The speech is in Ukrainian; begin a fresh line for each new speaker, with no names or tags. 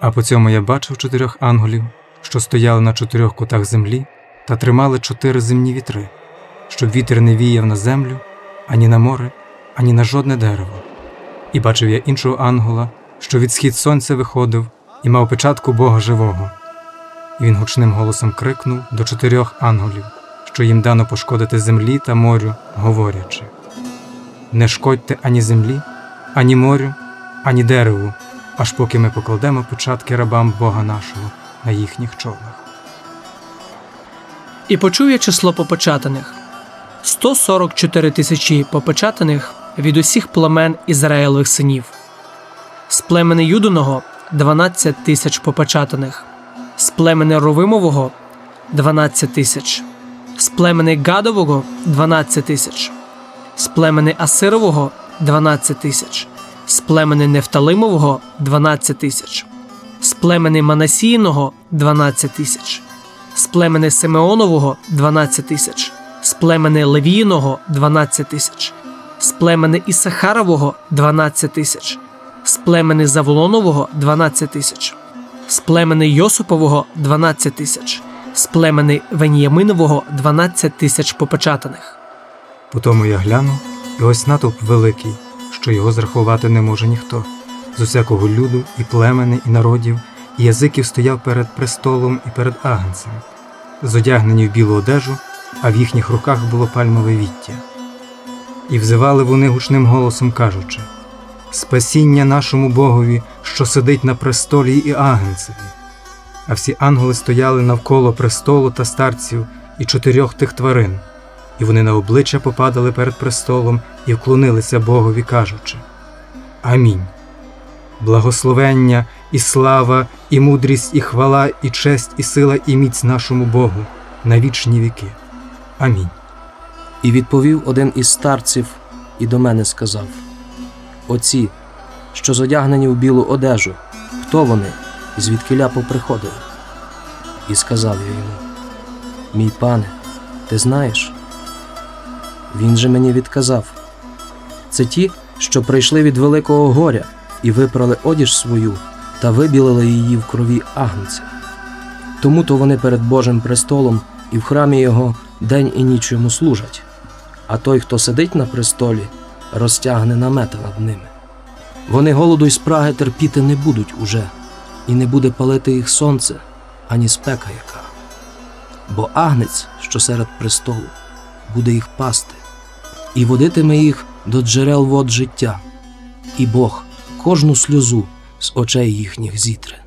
А по цьому я бачив чотирьох ангелів, що стояли на чотирьох кутах землі та тримали чотири земні вітри, щоб вітер не віяв на землю, ані на море, ані на жодне дерево. І бачив я іншого ангела, що від схід сонця виходив і мав печатку Бога живого. І він гучним голосом крикнув до чотирьох ангелів, що їм дано пошкодити землі та морю, говорячи: Не шкодьте ані землі, ані морю, ані дереву, аж поки ми покладемо початки рабам Бога нашого на їхніх човнах.
І почув я число попечатаних. 144 тисячі попечатаних від усіх племен Ізраїлевих синів, з племени Юдиного 12 тисяч попечатаних, з племени Ровимового 12 тисяч, з племени Гадового 12 тисяч, з племени Асирового 12 тисяч, з племени Нефталимового 12 тисяч, з племени Манасіїного 12 тисяч, з племени Симеонового 12 тисяч, з племени Левіїного 12 тисяч, з племени Ісахарового 12 тисяч, з племени Заволонового 12 тисяч, з племени Йосипового 12 тисяч, з племени Веніяминового 12 тисяч попечатаних.
Потому я глянув, і ось натовп великий, що його зрахувати не може ніхто. З усякого люду, і племени, і народів, і язиків стояв перед престолом і перед агнцем, зодягнені в білу одежу, а в їхніх руках було пальмове віття. І взивали вони гучним голосом, кажучи: Спасіння нашому Богові, що сидить на престолі і агнцеві. А всі ангели стояли навколо престолу та старців і чотирьох тих тварин, і вони на обличчя попадали перед престолом і вклонилися Богові, кажучи: Амінь. Благословення і слава, і мудрість, і хвала, і честь, і сила, і міць нашому Богу на вічні віки. Амінь.
І відповів один із старців і до мене сказав: Оці, що зодягнені в білу одежу, хто вони, і звідкиля поприходили? І сказав я йому: Мій пане, ти знаєш? Він же мені відказав: Це ті, що прийшли від великого горя і випрали одіж свою та вибілили її в крові агнця. Тому то вони перед Божим престолом і в храмі його день і ніч йому служать, а той, хто сидить на престолі, розтягне намета над ними. Вони голоду й спраги терпіти не будуть уже, і не буде палити їх сонце, ані спека яка. Бо агнець, що серед престолу, буде їх пасти, і водитиме їх до джерел вод життя, і Бог кожну сльозу з очей їхніх зітре.